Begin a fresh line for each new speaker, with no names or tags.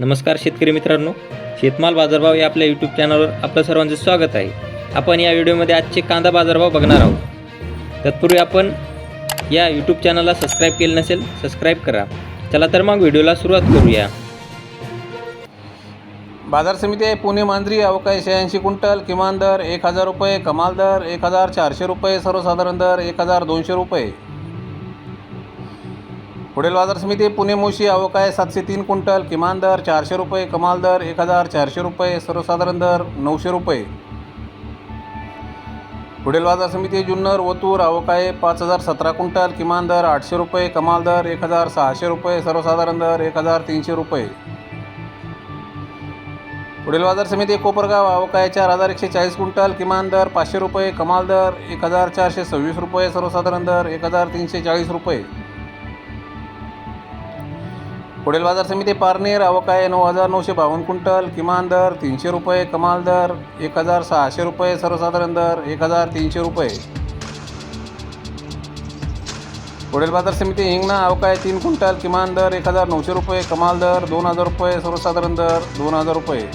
नमस्कार शेतकरी मित्रांनो शेतमाल बाजारभाव या आपल्या यूट्यूब चॅनलवर आपलं सर्वांचं स्वागत आहे. आपण या व्हिडिओमध्ये आजचे कांदा बाजारभाव बघणार आहोत. तत्पूर्वी आपण या यूट्यूब चॅनलला सबस्क्राईब केलं नसेल सबस्क्राईब करा. चला तर मग व्हिडिओला सुरुवात करूया.
बाजार समिती आहे पुणे मांजरी अवकाळी शहाऐंशी क्विंटल किमान दर एक हजार रुपये कमाल दर एक हजार चारशे रुपये सर्वसाधारण दर एक हजार दोनशे रुपये. पुढील बाजार समिती पुणे मोशी अवकाय सातशे तीन क्विंटल किमान दर चारशे रुपये कमाल दर एक हजार चारशे रुपये सर्वसाधारण दर नऊशे रुपये. पुढील बाजार समिती जुन्नर ओतूर अवकाय पाच हजार सतरा क्विंटल किमान दर आठशे रुपये कमाल दर एक हजार सहाशे रुपये सर्वसाधारण दर एक हजार तीनशे रुपये. पुढील बाजार समिती कोपरगाव अवकाय चार हजार एकशे चाळीस क्विंटल किमान दर पाचशे रुपये कमाल दर एक हजार चारशे सव्वीस रुपये सर्वसाधारण दर एक हजार तीनशे चाळीस रुपये. पुढील बाजार समिती पारनेर अवकाय नऊ हजार नऊशे बावन्न क्विंटल किमान दर तीनशे रुपये कमाल दर एक हजार सहाशे रुपये सर्वसाधारण दर एक हजार तीनशे रुपये. पुढील बाजार समिती हिंगणा अवकाय तीन क्विंटल किमान दर एक हजार नऊशे रुपये कमाल दर दोन हजार रुपये सर्वसाधारण दर दोन हजार रुपये.